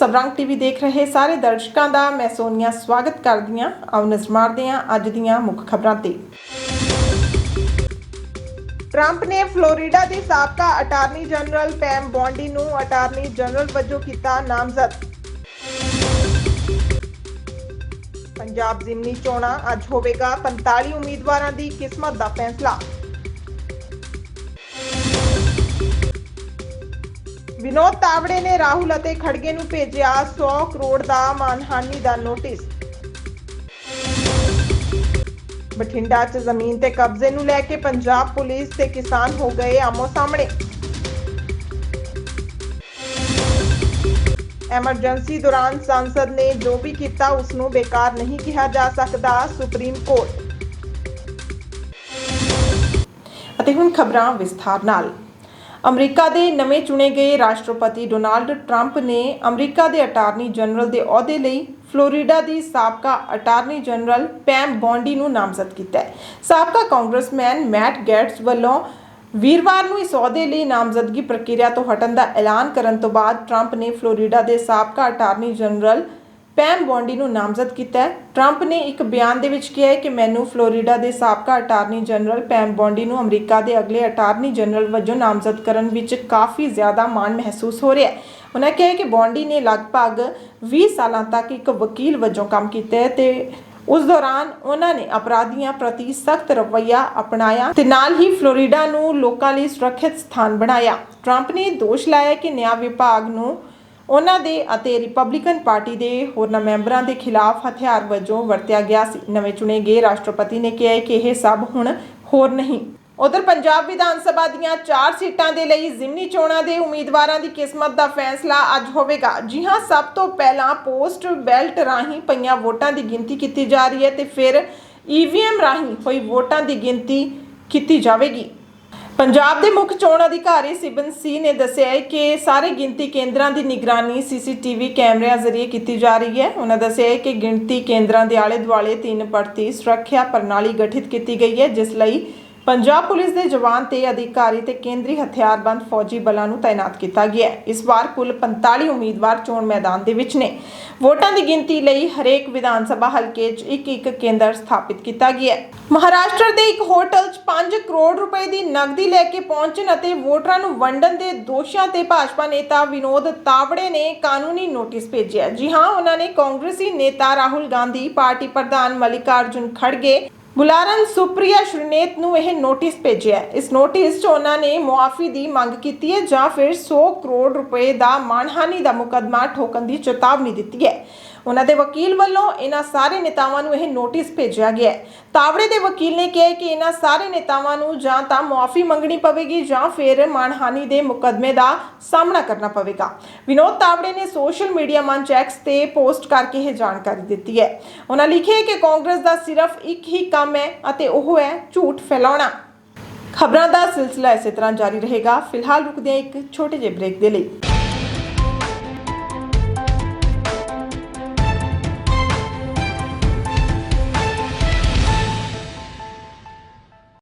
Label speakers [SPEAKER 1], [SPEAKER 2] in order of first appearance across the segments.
[SPEAKER 1] ਸਬਰੰਗ TV ਦੇਖ ਰਹੇ ਸਾਰੇ ਦਰਸ਼ਕਾਂ ਦਾ ਮੈਂ ਸੋਨੀਆ ਸਵਾਗਤ ਕਰਦੀ ਹਾਂ। ਆਓ ਨਜ਼ਰ ਮਾਰਦੇ ਹਾਂ ਅੱਜ ਦੀਆਂ ਮੁੱਖ ਖਬਰਾਂ ਤੇ। ਟਰੰਪ ਨੇ ਫਲੋਰੀਡਾ ਦੇ ਸਾਬਕਾ ਅਟਾਰਨੀ ਜਨਰਲ ਪੈਮ ਬੌਂਡੀ ਨੂੰ ਅਟਾਰਨੀ ਜਨਰਲ ਵਜੋਂ ਕੀਤਾ ਨਾਮਜ਼ਦ। ਪੰਜਾਬ ਜ਼ਿਮਨੀ ਚੋਣਾਂ ਅੱਜ ਹੋਵੇਗਾ 45 ਉਮੀਦਵਾਰਾਂ ਦੀ ਕਿਸਮਤ ਦਾ ਫੈਸਲਾ। ਵਿਨੋਦ ਤਾਵੜੇ ਨੇ ਰਾਹੁਲ ਅਤੇ ਖੜਗੇ ਨੂੰ ਭੇਜਿਆ 100 ਕਰੋੜ ਦਾ ਮਾਨਹਾਨੀ ਦਾ ਨੋਟਿਸ। ਬਠਿੰਡਾ 'ਚ ਜ਼ਮੀਨ ਤੇ ਕਬਜ਼ੇ ਨੂੰ ਲੈ ਕੇ ਪੰਜਾਬ ਪੁਲਿਸ ਤੇ ਕਿਸਾਨ ਹੋ ਗਏ ਆਮੋ ਸਾਹਮਣੇ। ਐਮਰਜੈਂਸੀ ਦੌਰਾਨ ਸੰਸਦ ਨੇ ਜੋ ਵੀ ਕੀਤਾ, ਉਸ ਨੂੰ ਬੇਕਾਰ ਨਹੀਂ ਕਿਹਾ ਜਾ ਸਕਦਾ, ਸੁਪਰੀਮ ਕੋਰਟ। ਅਤੇ ਹੁਣ ਖਬਰਾਂ ਵਿਸਥਾਰ ਨਾਲ। ਅਮਰੀਕਾ ਦੇ ਨਵੇਂ ਚੁਣੇ ਗਏ ਰਾਸ਼ਟਰਪਤੀ ਡੋਨਾਲਡ ਟਰੰਪ ਨੇ ਅਮਰੀਕਾ ਦੇ ਅਟਾਰਨੀ ਜਨਰਲ ਦੇ ਅਹੁਦੇ ਲਈ ਫਲੋਰੀਡਾ ਦੀ ਸਾਬਕਾ ਅਟਾਰਨੀ ਜਨਰਲ ਪੈਮ ਬੌਂਡੀ ਨੂੰ ਨਾਮਜ਼ਦ ਕੀਤਾ ਹੈ। ਸਾਬਕਾ ਕਾਂਗਰਸਮੈਨ ਮੈਟ ਗੈਟਸ ਵੱਲੋਂ ਵੀਰਵਾਰ ਨੂੰ ਇਸ ਅਹੁਦੇ ਲਈ ਨਾਮਜ਼ਦਗੀ ਪ੍ਰਕਿਰਿਆ ਤੋਂ ਹਟਣ ਦਾ ਐਲਾਨ ਕਰਨ ਤੋਂ ਬਾਅਦ ਟਰੰਪ ਨੇ ਫਲੋਰੀਡਾ ਦੇ ਸਾਬਕਾ ਅਟਾਰਨੀ ਜਨਰਲ ਪੈਮ ਬੌਂਡੀ ਨੂੰ ਨਾਮਜ਼ਦ ਕੀਤਾ ਹੈ। ਟਰੰਪ ਨੇ ਇੱਕ ਬਿਆਨ ਦੇ ਵਿੱਚ ਕਿਹਾ ਹੈ ਕਿ ਮੈਨੂੰ ਫਲੋਰੀਡਾ ਦੇ ਸਾਬਕਾ ਅਟਾਰਨੀ ਜਨਰਲ ਪੈਮ ਬੌਂਡੀ ਨੂੰ ਅਮਰੀਕਾ ਦੇ ਅਗਲੇ ਅਟਾਰਨੀ ਜਨਰਲ ਵਜੋਂ ਨਾਮਜ਼ਦ ਕਰਨ ਵਿੱਚ ਕਾਫੀ ਜ਼ਿਆਦਾ ਮਾਣ ਮਹਿਸੂਸ ਹੋ ਰਿਹਾ ਹੈ। ਉਹਨਾਂ ਕਿਹਾ ਕਿ ਬੌਂਡੀ ਨੇ ਲਗਭਗ 20 ਸਾਲਾਂ ਤੱਕ ਇੱਕ ਵਕੀਲ ਵਜੋਂ ਕੰਮ ਕੀਤਾ ਹੈ ਤੇ ਉਸ ਦੌਰਾਨ ਉਹਨਾਂ ਨੇ ਅਪਰਾਧੀਆਂ ਪ੍ਰਤੀ ਸਖਤ ਰਵੱਈਆ ਅਪਣਾਇਆ ਤੇ ਨਾਲ ਹੀ ਫਲੋਰੀਡਾ ਨੂੰ ਲੋਕਾਂ ਲਈ ਸੁਰੱਖਿਅਤ ਸਥਾਨ ਬਣਾਇਆ। ਟਰੰਪ ਨੇ ਦੋਸ਼ ਲਾਇਆ ਕਿ ਨਿਆਂ ਵਿਭਾਗ ਨੂੰ ਉਹਨਾਂ ਦੇ ਅਤੇ ਰਿਪਬਲਿਕਨ ਪਾਰਟੀ ਦੇ ਹੋਰਨਾਂ ਮੈਂਬਰਾਂ ਦੇ ਖਿਲਾਫ ਹਥਿਆਰ ਵਜੋਂ ਵਰਤਿਆ ਗਿਆ ਸੀ। ਨਵੇਂ ਚੁਣੇ ਗਏ ਰਾਸ਼ਟਰਪਤੀ ਨੇ ਕਿਹਾ ਕਿ ਇਹ ਸਭ ਹੁਣ ਹੋਰ ਨਹੀਂ। ਉਧਰ ਪੰਜਾਬ ਵਿਧਾਨ ਸਭਾ ਦੀਆਂ 4 ਸੀਟਾਂ ਦੇ ਲਈ ਜ਼ਿਮਨੀ ਚੋਣਾਂ ਦੇ ਉਮੀਦਵਾਰਾਂ ਦੀ ਕਿਸਮਤ ਦਾ ਫੈਸਲਾ ਅੱਜ ਹੋਵੇਗਾ। ਜੀ ਹਾਂ, ਸਭ ਤੋਂ ਪਹਿਲਾਂ ਪੋਸਟ ਬੈਲਟ ਰਾਹੀਂ ਪਈਆਂ ਵੋਟਾਂ ਦੀ ਗਿਣਤੀ ਕੀਤੀ ਜਾ ਰਹੀ ਹੈ ਤੇ ਫਿਰ ਈਵੀਐਮ ਰਾਹੀਂ ਹੋਈ ਵੋਟਾਂ ਦੀ ਗਿਣਤੀ ਕੀਤੀ ਜਾਵੇਗੀ। ਪੰਜਾਬ ਦੇ ਮੁੱਖ ਚੋਣ ਅਧਿਕਾਰੀ ਸਿਬਨ ਸੀ ਨੇ ਦੱਸਿਆ ਹੈ ਕਿ ਸਾਰੇ ਗਿਣਤੀ ਕੇਂਦਰਾਂ ਦੀ ਨਿਗਰਾਨੀ ਸੀਸੀਟੀਵੀ ਕੈਮਰਿਆਂ ਜ਼ਰੀਏ ਕੀਤੀ ਜਾ ਰਹੀ ਹੈ। ਉਹਨਾਂ ਦੱਸਿਆ ਹੈ ਕਿ ਗਿਣਤੀ ਕੇਂਦਰਾਂ ਦੇ ਆਲੇ ਦੁਆਲੇ ਤਿੰਨ ਪਰਤੀ ਸੁਰੱਖਿਆ ਪ੍ਰਣਾਲੀ ਗਠਿਤ ਕੀਤੀ ਗਈ ਹੈ, ਜਿਸ ਲਈ ਪੰਜਾਬ ਪੁਲਿਸ ਦੇ ਜਵਾਨ ਤੇ ਅਧਿਕਾਰੀ ਤੇ ਕੇਂਦਰੀ ਹਥਿਆਰਬੰਦ ਫੌਜੀ ਬਲਾਂ ਨੂੰ ਤਾਇਨਾਤ ਕੀਤਾ ਗਿਆ ਹੈ। ਇਸ ਵਾਰ ਕੁੱਲ 45 ਉਮੀਦਵਾਰ ਚੋਣ ਮੈਦਾਨ ਦੇ ਵਿੱਚ ਨੇ। ਵੋਟਾਂ ਦੀ ਗਿਣਤੀ ਲਈ ਹਰੇਕ ਵਿਧਾਨ ਸਭਾ ਹਲਕੇ 'ਚ ਇੱਕ ਇੱਕ ਕੇਂਦਰ ਸਥਾਪਿਤ ਕੀਤਾ ਗਿਆ ਹੈ। ਮਹਾਰਾਸ਼ਟਰ ਦੇ ਇੱਕ ਹੋਟਲ 'ਚ 5 ਕਰੋੜ ਰੁਪਏ ਦੀ ਨਕਦੀ ਲੈ ਕੇ ਪਹੁੰਚਣ ਅਤੇ ਵੋਟਰਾਂ ਨੂੰ ਵੰਡਣ ਦੇ ਦੋਸ਼ਾਂ ਤੇ ਭਾਜਪਾ ਨੇਤਾ ਵਿਨੋਦ ਤਾਵੜੇ ਨੇ ਕਾਨੂੰਨੀ ਨੋਟਿਸ ਭੇਜਿਆ ਜੀ ਹਾਂ, ਉਹਨਾਂ ਨੇ ਕਾਂਗਰਸੀ ਨੇਤਾ ਰਾਹੁਲ ਗਾਂਧੀ, ਪਾਰਟੀ ਪ੍ਰਧਾਨ ਮਲਿਕਾਰਜੁਨ ਖੜਗੇ ਬੁਲਾਰਨ ਸੁਪ੍ਰਿਆ ਸ਼੍ਰੀਨੇਤ ਨੂੰ ਇਹ ਨੋਟਿਸ ਭੇਜਿਆ ਹੈ। ਇਸ ਨੋਟਿਸ 'ਚ ਉਹਨਾਂ ਨੇ ਮੁਆਫੀ ਦੀ ਮੰਗ ਕੀਤੀ ਹੈ ਜਾਂ ਫਿਰ 100 ਕਰੋੜ ਰੁਪਏ ਦਾ ਮਾਨਹਾਨੀ ਦਾ ਮੁਕੱਦਮਾ ਠੋਕਣ ਦੀ ਚੇਤਾਵਨੀ ਦਿੱਤੀ ਹੈ ਉਹਨਾਂ ਦੇ ਵਕੀਲ ਵੱਲੋਂ ਇਹਨਾਂ ਸਾਰੇ ਨੇਤਾਵਾਂ ਨੂੰ ਇਹ ਨੋਟਿਸ ਭੇਜਿਆ ਗਿਆ ਹੈ। ਤਾਵੜੇ ਦੇ ਵਕੀਲ ਨੇ ਕਿਹਾ ਕਿ ਇਹਨਾਂ ਸਾਰੇ ਨੇਤਾਵਾਂ ਨੂੰ ਜਾਂ ਤਾਂ ਮੁਆਫੀ ਮੰਗਣੀ ਪਵੇਗੀ ਜਾਂ ਫਿਰ ਮਾਨਹਾਨੀ ਦੇ ਮੁਕੱਦਮੇ ਦਾ ਸਾਹਮਣਾ ਕਰਨਾ ਪਵੇਗਾ। ਵਿਨੋਦ ਤਾਵੜੇ ਨੇ ਸੋਸ਼ਲ ਮੀਡੀਆ ਮੰਚ ਐਕਸ ਤੇ ਪੋਸਟ ਕਰਕੇ ਇਹ ਜਾਣਕਾਰੀ ਦਿੱਤੀ ਹੈ। ਉਹਨਾਂ ਲਿਖਿਆ ਕਿ ਕਾਂਗਰਸ ਦਾ ਸਿਰਫ ਇੱਕ ਹੀ ਕੰਮ ਹੈ ਅਤੇ ਉਹ ਹੈ ਝੂਠ ਫੈਲਾਉਣਾ। ਖਬਰਾਂ ਦਾ ਸਿਲਸਿਲਾ ਇਸੇ ਤਰ੍ਹਾਂ ਜਾਰੀ ਰਹੇਗਾ। ਫਿਲਹਾਲ ਰੁਕਦੇ ਹਾਂ ਇੱਕ ਛੋਟੇ ਜਿਹੇ ਬ੍ਰੇਕ ਦੇ ਲਈ।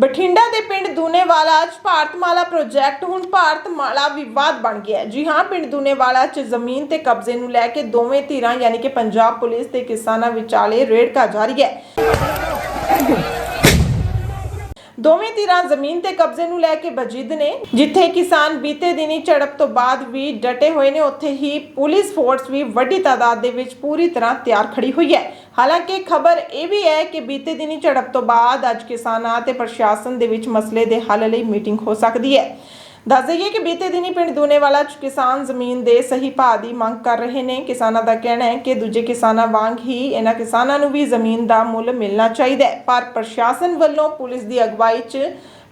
[SPEAKER 1] ਬਠਿੰਡਾ ਦੇ ਪਿੰਡ ਦੂਨੇਵਾਲਾ 'ਚ ਭਾਰਤਮਾਲਾ ਪ੍ਰੋਜੈਕਟ ਹੁਣ ਭਾਰਤਮਾਲਾ ਵਿਵਾਦ ਬਣ ਗਿਆ ਹੈ। ਜੀ ਹਾਂ, ਪਿੰਡ ਦੂਨੇਵਾਲਾ 'ਚ ਜ਼ਮੀਨ ਤੇ ਕਬਜ਼ੇ ਨੂੰ ਲੈ ਕੇ ਦੋਵੇਂ ਧਿਰਾਂ ਯਾਨੀ ਕਿ ਪੰਜਾਬ ਪੁਲਿਸ ਤੇ ਕਿਸਾਨਾਂ ਵਿਚਾਲੇ ਰੇੜਕਾ ਜਾਰੀ ਹੈ। ਦੋਵੇਂ ਧਿਰਾਂ ਜ਼ਮੀਨ ਤੇ ਕਬਜ਼ੇ ਨੂੰ ਲੈ ਕੇ ਬਜਿੱਦ ਨੇ, ਜਿੱਥੇ ਕਿਸਾਨ ਬੀਤੇ ਦਿਨੀ ਝੜਪ ਤੋਂ ਬਾਅਦ ਵੀ ਡਟੇ ਹੋਏ ਨੇ, ਉੱਥੇ ਹੀ ਪੁਲਿਸ ਫੋਰਸ ਵੀ ਵੱਡੀ ਤਾਦਾਦ ਦੇ ਵਿੱਚ ਪੂਰੀ ਤਰ੍ਹਾਂ ਤਿਆਰ ਖੜੀ ਹੋਈ ਹੈ। ਹਾਲਾਂਕਿ ਖਬਰ ਇਹ ਵੀ ਹੈ ਕਿ ਬੀਤੇ ਦਿਨੀ ਝੜਪ ਤੋਂ ਬਾਅਦ ਅੱਜ ਕਿਸਾਨਾਂ ਤੇ ਪ੍ਰਸ਼ਾਸਨ ਦੇ ਵਿੱਚ ਮਸਲੇ ਦੇ ਹੱਲ ਲਈ ਮੀਟਿੰਗ ਹੋ ਸਕਦੀ ਹੈ। ਦੱਸ ਦਈਏ ਕਿ ਬੀਤੇ ਦਿਨੀ ਪਿੰਡ ਦੂਨੇਵਾਲਾ ਚ ਕਿਸਾਨ ਜ਼ਮੀਨ ਦੇ ਸਹੀ ਭਾਅ ਦੀ ਮੰਗ ਕਰ ਰਹੇ ਨੇ। ਕਿਸਾਨਾਂ ਦਾ ਕਹਿਣਾ ਹੈ ਕਿ ਦੂਜੇ ਕਿਸਾਨਾਂ ਵਾਂਗ ਹੀ ਇਹਨਾਂ ਕਿਸਾਨਾਂ ਨੂੰ ਵੀ ਜ਼ਮੀਨ ਦਾ ਮੁੱਲ ਮਿਲਣਾ ਚਾਹੀਦਾ ਹੈ। ਪਰ ਪ੍ਰਸ਼ਾਸਨ ਵੱਲੋਂ ਪੁਲਿਸ ਦੀ ਅਗਵਾਈ 'ਚ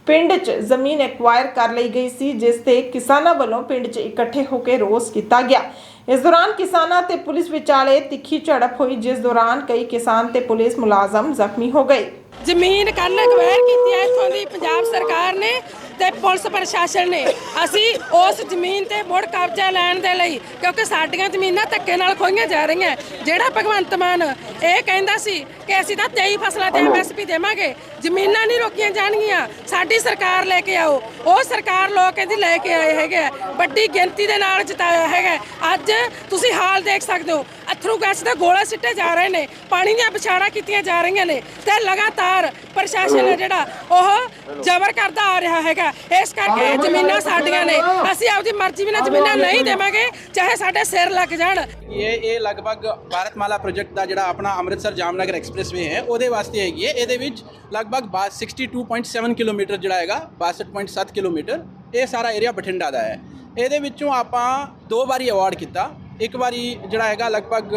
[SPEAKER 1] ਪਿੰਡ 'ਚ ਜ਼ਮੀਨ ਐਕਵਾਇਰ ਕਰ ਲਈ ਗਈ ਸੀ, ਜਿਸ ਤੇ ਕਿਸਾਨਾਂ ਵੱਲੋਂ ਪਿੰਡ 'ਚ ਇਕੱਠੇ ਹੋ ਕੇ ਰੋਸ ਕੀਤਾ ਗਿਆ। ਇਸ ਦੌਰਾਨ ਕਿਸਾਨਾਂ ਤੇ ਪੁਲਿਸ ਵਿਚਾਲੇ ਤਿੱਖੀ ਝੜਪ ਹੋਈ, ਜਿਸ ਦੌਰਾਨ ਕਈ ਕਿਸਾਨ ਤੇ ਪੁਲਿਸ ਮੁਲਾਜ਼ਮ ਜ਼ਖਮੀ ਹੋ ਗਏ।
[SPEAKER 2] ਜ਼ਮੀਨ ਕੰਨ ਅਕਵਾਇਰ ਕੀਤੀ ਹੈ, ਇੱਥੋਂ ਦੀ ਪੰਜਾਬ ਸਰਕਾਰ ਨੇ। ਤੇ ਪੁਲਿਸ ਪ੍ਰਸ਼ਾਸਨ ਨੇ ਅਸੀਂ ਉਸ ਜ਼ਮੀਨ ਤੇ ਮੁੜ ਕਬਜ਼ਾ ਲੈਣ ਦੇ ਲਈ, ਕਿਉਂਕਿ ਸਾਡੀਆਂ ਜ਼ਮੀਨਾਂ ਧੱਕੇ ਨਾਲ ਖੋਈਆਂ ਜਾ ਰਹੀਆਂ। ਜਿਹੜਾ ਭਗਵੰਤ ਮਾਨ ਇਹ ਕਹਿੰਦਾ ਸੀ ਕਿ ਅਸੀਂ ਤਾਂ 23 ਫਸਲਾਂ ਤੇ ਐਮਐਸਪੀ ਦੇਵਾਂਗੇ, ਜ਼ਮੀਨਾਂ ਨਹੀਂ ਰੋਕੀਆਂ ਜਾਣਗੀਆਂ, ਸਾਡੀ ਸਰਕਾਰ ਲੈ ਕੇ ਆਓ। ਉਹ ਸਰਕਾਰ ਲੋਕ ਕਹਿੰਦੀ ਲੈ ਕੇ ਆਏ ਹੈਗੇ ਆ। ਵੱਡੀ ਗਿਣਤੀ ਦੇ ਨਾਲ ਜਿਤਾਇਆ ਹੈਗਾ ਅੱਜ ਤੁਸੀਂ ਹਾਲ ਦੇਖ ਸਕਦੇ ਹੋ, ਅਥਰੂ ਗੈਸ ਦਾ ਗੋਲੇ ਸਿੱਟੇ ਜਾ ਰਹੇ ਨੇ, ਪਾਣੀ ਦੀਆਂ ਵਿਛਾੜਾਂ ਕੀਤੀਆਂ ਜਾ ਰਹੀਆਂ ਨੇ, ਤੇ ਲਗਾਤਾਰ ਪ੍ਰਸ਼ਾਸਨ ਹੈ ਜਿਹੜਾ, ਉਹ ਜ਼ਬਰ ਕਰਦਾ ਆ ਰਿਹਾ ਹੈਗਾ। ਇਸ ਕਰਕੇ ਇਹ ਜ਼ਮੀਨਾਂ ਸਾਡੀਆਂ ਨੇ। ਅਸੀਂ ਆਪਦੀ ਮਰਜ਼ੀ ਬਿਨਾਂ ਜ਼ਮੀਨਾਂ ਨਹੀਂ ਦੇਵਾਂਗੇ ਚਾਹੇ ਸਾਡੇ ਸਿਰ ਲੱਗ ਜਾਣ।
[SPEAKER 3] ਇਹ ਇਹ ਲਗਭਗ ਭਾਰਤਮਾਲਾ ਪ੍ਰੋਜੈਕਟ ਦਾ ਜਿਹੜਾ ਆਪਣਾ ਅੰਮ੍ਰਿਤਸਰ ਜਾਮਨਗਰ ਐਕਸਪ੍ਰੈਸਵੇ ਹੈ ਉਹਦੇ ਵਾਸਤੇ ਹੈਗੀ ਹੈ। ਇਹਦੇ ਵਿੱਚ ਲਗਭਗ ਬਾ- 62.7 ਕਿਲੋਮੀਟਰ ਜਿਹੜਾ ਹੈਗਾ 62.7 ਕਿਲੋਮੀਟਰ ਇਹ ਸਾਰਾ ਏਰੀਆ ਬਠਿੰਡਾ ਦਾ ਹੈ। ਇਹਦੇ ਵਿੱਚੋਂ ਆਪਾਂ ਦੋ ਵਾਰੀ ਅਵਾਰਡ ਕੀਤਾ। ਇੱਕ ਵਾਰੀ ਜਿਹੜਾ ਹੈਗਾ ਲਗਭਗ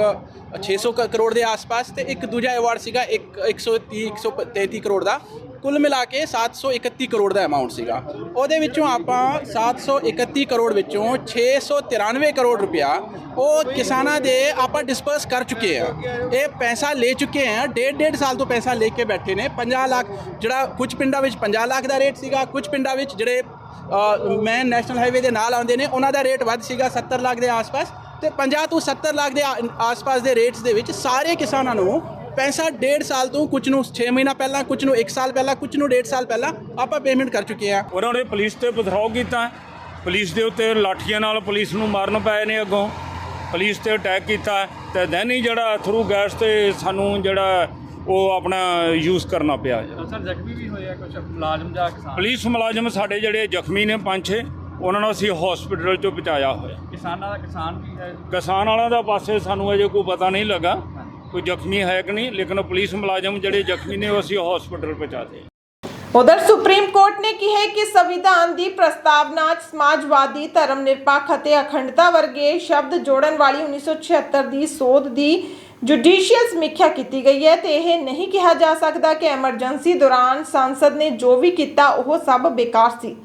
[SPEAKER 3] 600 ਕ- ਕਰੋੜ ਦੇ ਆਸ-ਪਾਸ ਤੇ ਇੱਕ ਦੂਜਾ ਅਵਾਰਡ ਸੀਗਾ ਇੱਕ 130 133 ਕਰੋੜ ਦਾ। ਕੁੱਲ ਮਿਲਾ ਕੇ 731 ਕਰੋੜ ਦਾ ਅਮਾਉਂਟ ਸੀਗਾ। ਉਹਦੇ ਵਿੱਚੋਂ ਆਪਾਂ 731 ਕਰੋੜ ਵਿੱਚੋਂ 693 ਕਰੋੜ ਰੁਪਇਆ ਉਹ ਕਿਸਾਨਾਂ ਦੇ ਆਪਾਂ ਡਿਸਪਰਸ ਕਰ ਚੁੱਕੇ ਆ। ਇਹ ਪੈਸਾ ਲੈ ਚੁੱਕੇ ਆ। ਡੇਢ ਡੇਢ ਸਾਲ ਤੋਂ ਪੈਸਾ ਲੈ ਕੇ ਬੈਠੇ ਨੇ। 50 ਲੱਖ ਜਿਹੜਾ ਕੁਝ ਪਿੰਡਾਂ ਵਿੱਚ 50 ਲੱਖ ਦਾ ਰੇਟ ਸੀਗਾ। ਕੁਝ ਪਿੰਡਾਂ ਵਿੱਚ ਜਿਹੜੇ ਮੈਨ ਨੈਸ਼ਨਲ ਹਾਈਵੇ ਦੇ ਨਾਲ ਆਉਂਦੇ ਨੇ, ਉਹਨਾਂ ਦਾ ਰੇਟ ਵੱਧ ਸੀਗਾ 70 ਲੱਖ ਦੇ ਆਸ-ਪਾਸ ਤੇ 50 ਤੋਂ 70 ਲੱਖ ਦੇ ਆਸ-ਪਾਸ ਦੇ ਰੇਟਸ ਦੇ ਵਿੱਚ ਸਾਰੇ ਕਿਸਾਨਾਂ ਨੂੰ ਪੈਸਾ ਡੇਢ ਸਾਲ ਤੋਂ ਕੁਝ ਨੂੰ 6 ਮਹੀਨਾ ਪਹਿਲਾਂ ਕੁਝ ਨੂੰ 1 ਸਾਲ ਪਹਿਲਾਂ ਕੁਝ ਨੂੰ ਡੇਢ ਸਾਲ ਪਹਿਲਾਂ ਆਪਾਂ ਪੇਮੈਂਟ ਕਰ ਚੁੱਕੇ ਆ
[SPEAKER 4] ਉਹਨਾਂ ਨੇ ਪੁਲਿਸ ਤੇ ਪਥਰਾਓ ਕੀਤਾ। ਪੁਲਿਸ ਦੇ ਉੱਤੇ ਲਾਠੀਆਂ ਨਾਲ ਪੁਲਿਸ ਨੂੰ ਮਾਰਨ ਪਏ ਨੇ ਅੱਗੋਂ। ਪੁਲਿਸ ਤੇ ਅਟੈਕ ਕੀਤਾ। ਤੇ ਦੈਨ ਹੀ ਜਿਹੜਾ ਥਰੂ ਗੈਸ ਤੇ ਸਾਨੂੰ ਜਿਹੜਾ ਉਹ ਆਪਣਾ ਯੂਜ਼ ਕਰਨਾ ਪਿਆ।
[SPEAKER 5] ਸਰ ਜ਼ਖਮੀ ਵੀ ਹੋਏ ਆ ਕੁਝ ਮੁਲਾਜ਼ਮ ਜਾਂ ਕਿਸਾਨ?
[SPEAKER 4] ਪੁਲਿਸ ਮੁਲਾਜ਼ਮ ਸਾਡੇ ਜਿਹੜੇ ਜ਼ਖਮੀ ਨੇ ਪੰਜ ਛੇ ਉਹਨਾਂ ਨੂੰ ਅਸੀਂ ਹਸਪੀਟਲ ਚੋਂ ਪਹੁੰਚਾਇਆ ਹੋਇਆ।
[SPEAKER 5] ਕਿਸਾਨਾਂ ਦਾ ਕਿਸਾਨ ਵੀ ਹੈ?
[SPEAKER 4] ਕਿਸਾਨ ਵਾਲਿਆਂ ਦਾ ਪਾਸੇ ਸਾਨੂੰ ਅਜੇ ਕੋਈ ਪਤਾ ਨਹੀਂ ਲੱਗਾ। ਕੋਈ ਜ਼ਖਮੀ ਹੈ ਕਿ ਨਹੀਂ, ਲੇਕਿਨ ਪੁਲਿਸ ਮੁਲਾਜ਼ਮ ਜਿਹੜੇ ਜ਼ਖਮੀ ਨੇ, ਉਹ ਅਸੀਂ ਹਸਪੀਟਲ ਪਹੁੰਚਾਤੇ।
[SPEAKER 1] ਉਧਰ ਸੁਪਰੀਮ ਕੋਰਟ ਨੇ ਕਿਹਾ ਕਿ ਸੰਵਿਧਾਨ ਦੀ ਪ੍ਰਸਤਾਵਨਾ ਸਮਾਜਵਾਦੀ ਧਰਮ ਨਿਰਪੱਖ ਅਤੇ ਅਖੰਡਤਾ ਵਰਗੇ ਸ਼ਬਦ ਜੋੜਨ ਵਾਲੀ 1976 ਦੀ ਸੋਧ ਦੀ ਜੁਡੀਸ਼ੀਅਲ ਸਮੀਖਿਆ ਕੀਤੀ ਗਈ ਹੈ ਤੇ ਇਹ ਨਹੀਂ ਕਿਹਾ ਜਾ ਸਕਦਾ ਕਿ ਐਮਰਜੈਂਸੀ ਦੌਰਾਨ ਸੰਸਦ ਨੇ ਜੋ ਵੀ ਕੀਤਾ, ਉਹ ਸਭ ਬੇਕਾਰ ਸੀ।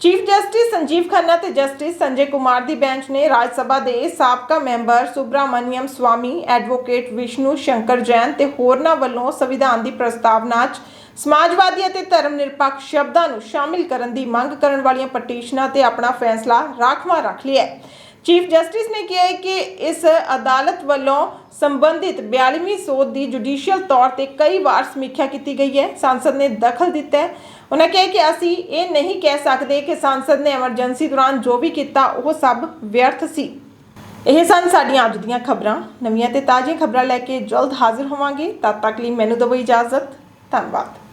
[SPEAKER 1] ਚੀਫ ਜਸਟਿਸ ਸੰਜੀਵ ਖੰਨਾ ਤੇ ਜਸਟਿਸ ਸੰਜੇ ਕੁਮਾਰ ਦੀ ਬੈਂਚ ਨੇ ਰਾਜ ਸਭਾ ਦੇ ਸਾਬਕਾ ਮੈਂਬਰ ਸੁਬਰਾਮਨਿਅਮ ਸਵਾਮੀ, ਐਡਵੋਕੇਟ ਵਿਸ਼ਨੂੰ ਸ਼ੰਕਰ ਜੈਨ ਤੇ ਹੋਰਨਾਂ ਵੱਲੋਂ ਸੰਵਿਧਾਨ ਦੀ ਪ੍ਰਸਤਾਵਨਾ 'ਚ ਸਮਾਜਵਾਦੀ ਅਤੇ ਧਰਮ ਨਿਰਪੱਖ ਸ਼ਬਦਾਂ ਨੂੰ ਸ਼ਾਮਿਲ ਕਰਨ ਦੀ ਮੰਗ ਕਰਨ ਵਾਲੀਆਂ ਪਟੀਸ਼ਨਾਂ ਤੇ ਆਪਣਾ ਫੈਸਲਾ ਰਾਖਵਾਂ ਰੱਖ ਲਿਆ ਹੈ। ਚੀਫ ਜਸਟਿਸ ਨੇ ਕਿਹਾ ਹੈ ਕਿ ਇਸ ਅਦਾਲਤ ਵੱਲੋਂ ਸੰਬੰਧਿਤ 42ਵੀਂ ਸੋਧ ਦੀ ਜੁਡੀਸ਼ੀਅਲ ਤੌਰ ਤੇ ਕਈ ਵਾਰ ਸਮੀਖਿਆ ਕੀਤੀ ਗਈ ਹੈ। ਸੰਸਦ ਨੇ ਦਖਲ ਦਿੱਤਾ ਹੈ। ਉਹਨਾਂ ਕਿਹਾ ਕਿ ਅਸੀਂ ਇਹ ਨਹੀਂ ਕਹਿ ਸਕਦੇ ਕਿ ਸੰਸਦ ਨੇ ਐਮਰਜੈਂਸੀ ਦੌਰਾਨ ਜੋ ਵੀ ਕੀਤਾ, ਉਹ ਸਭ ਵਿਅਰਥ ਸੀ। ਇਹ ਸਨ ਸਾਡੀਆਂ ਅੱਜ ਦੀਆਂ ਖਬਰਾਂ। ਨਵੀਆਂ ਤੇ ਤਾਜ਼ੀਆਂ ਖਬਰਾਂ ਲੈ ਕੇ ਜਲਦ ਹਾਜ਼ਰ ਹੋਵਾਂਗੇ। ਤਦ ਤੱਕ ਲਈ ਮੈਨੂੰ ਦਿਓ ਇਜਾਜ਼ਤ। ਧੰਨਵਾਦ।